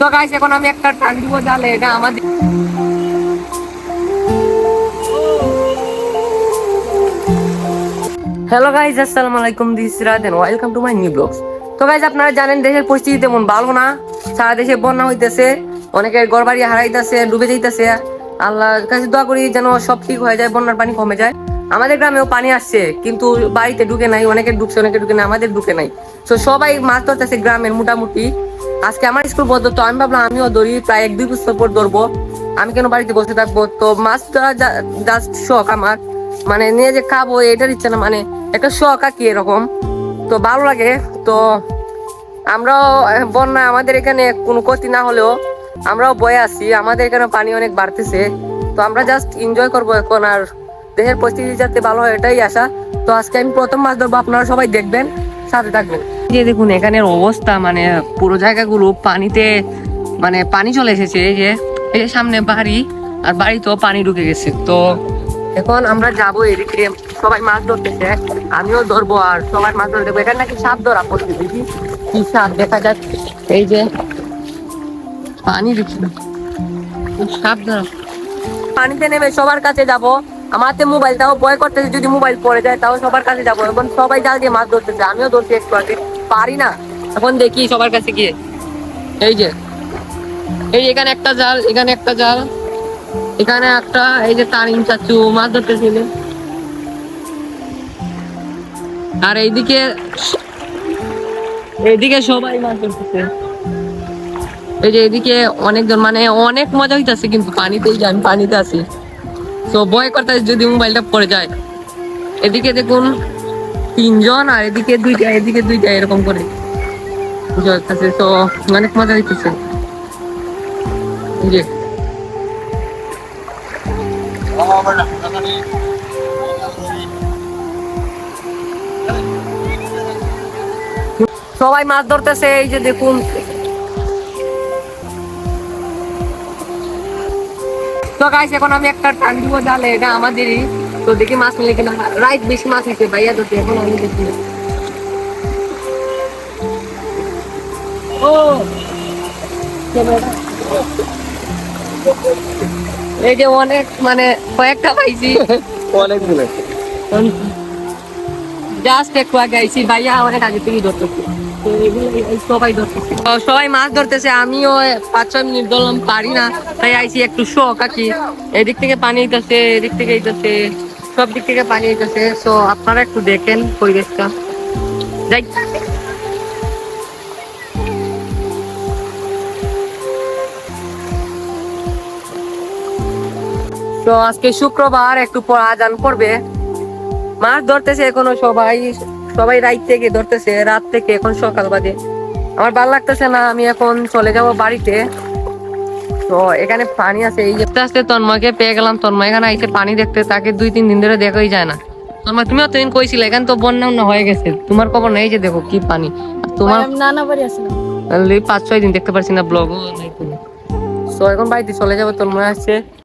তো গাইস এখন আমি একটা টান দিব জালে এটা আমাদের হ্যালো গাইজ আসসালামু আলাইকুম this রাদেন welcome to my new blogs তো গাইজ আপনারা জানেন দেশের পরিস্থিতি তেমন ভালো না। সারা দেশে বন্যা হইতেছে, অনেকের ঘর বাড়ি হারাইতেছে, ডুবে যাইতেছে। আল্লাহ কাছে দোয়া করি যেন সব ঠিক হয়ে যায়, বন্যার পানি কমে যায়। আমাদের গ্রামেও পানি আসছে, কিন্তু বাড়িতে ঢুকে নাই, অনেকে ঢুকছে, অনেকে ঢুকে নাই, আমাদের ঢুকে নাই। তো সবাই মাছ ধরতেছে গ্রামের মোটামুটি। আজকে আমার স্কুল বন্ধ, তো আমি ভাবলাম আমিও ধরি প্রায় এক, দুই বছর পর ধরবো। আমি কেন বাড়িতে বসে থাকব? তো মাছ ধরা জাস্ট শখ আমার। মানে নিয়ে যে খাব, এটার ইচ্ছা না মানে একটা শখ আর কি এরকম। তো ভালো লাগে। তো আমরাও বন্যা আমাদের এখানে কোনো ক্ষতি না হলেও আমরাও বয়ে আছি। আমাদের এখানে পানি অনেক বাড়তেছে। তো আমরা জাস্ট এনজয় করব এখন আর দেশের পরিস্থিতি যাতে ভালো হয়, এটাই আশা। তো আজকে আমি প্রথম মাছ ধরবো, আপনারা সবাই দেখবেন, সাথে থাকবেন। যে দেখুন, এখানের অবস্থা মানে পুরো জায়গাগুলো পানিতে মানে পানি চলে এসেছে, এই যে এই যে সামনে বাড়ি, আর বাড়িতেও পানি ঢুকে গেছে। তো এখন আমরা যাব এদিকে, সবাই মাছ ধরতেছে, আমিও ধরবো, আর সবাই মাছ ধরতে যাব। এখানে নাকি সাপ ধরা পড়ছে, দেখি কি সাপ দেখা যাচ্ছে। এই যে, পানি দেখি সাপ ধরা পানিতে নেমে সবার কাছে যাব। আমার হাতে মোবাইলটাও ভয় করতেছে যদি মোবাইল পড়ে যায়, তাও সবার কাছে যাব। এখন সবাই জাল দিয়ে মাছ ধরতেছে, আমিও ধরছি একটু আগে। পারি না। এখন দেখি সবার কাছে গিয়ে। এই যে, এই এখানে একটা জাল, এখানে একটা জাল, এখানে একটা, এই যে তারিম চাচু, মাছ ধরতেছিল। আর এইদিকে এইদিকে সবাই মাছ ধরতেছে। এই যে এদিকে অনেকজন মানে অনেক মজা হইতাছে কিন্তু পানিতেই যে আমি পানিতে আছি। তো ভয় করতেছে যদি মোবাইলটা পড়ে যায়। এদিকে দেখুন তিনজন আর এদিকে দুইটা এদিকে দুইটা এরকম করে জলতেছে তো অনেক মজা যে। সবাই মাছ ধরতেছে, এই যে দেখুন। তো গাইস এখন আমি একটা টান দিব জালে এটা আমাদেরই। তো দেখি মাছ মিলে কিনা রাইট বেশি মাছ হয়েছে ভাইয়া তো এখন আমি দেখি। ও! এই যে অনেক মানে কয়েকটা পাইছি। অনেকগুলো জাস্ট একটু আগে আইছি ভাইয়া অনেক আগে থেকেই ধরতেছে। তো এগুলো এই সবাই মাছ ধরতেছে, আমিও পাঁচ, ছয় মিনিট ধরলাম, পারি না। তাই আইছি, একটু শখ কি এদিক থেকে পানি আইতেছে এদিক থেকে আইতেছে সব দিক থেকে পানি আইতেছে তো আপনারা একটু দেখেন পরিবেশটা। যাই। তো আজকে শুক্রবার, একটু পর আজান পড়বে মাছ ধরতেছে এখনও সবাই। সবাই রাত থেকে ধরতেছে রাত থেকে এখন সকাল বাজে। আমার ভালো লাগতেছে না আমি এখন চলে যাব বাড়িতে। তো এখানে পানি আছে এই আস্তে আস্তে তন্ময়কে পেয়ে গেলাম। তন্ময় এখানে আইসে পানি দেখতে তাকে দুই তিন দিন ধরে দেখাই যায় না। তন্ময় তুমিও তো দিন কইছিলে এখানে তো বন্যা উন্না হয়ে গেছে। তোমার খবর নেই যে দেখো কি পানি। তোমার নানা বাড়ি আসলাম। পাঁচ ছয় দিন দেখতে পারছি না ব্লগও নাই তো এখন বাড়িতে চলে যাব তন্ময় আসছে।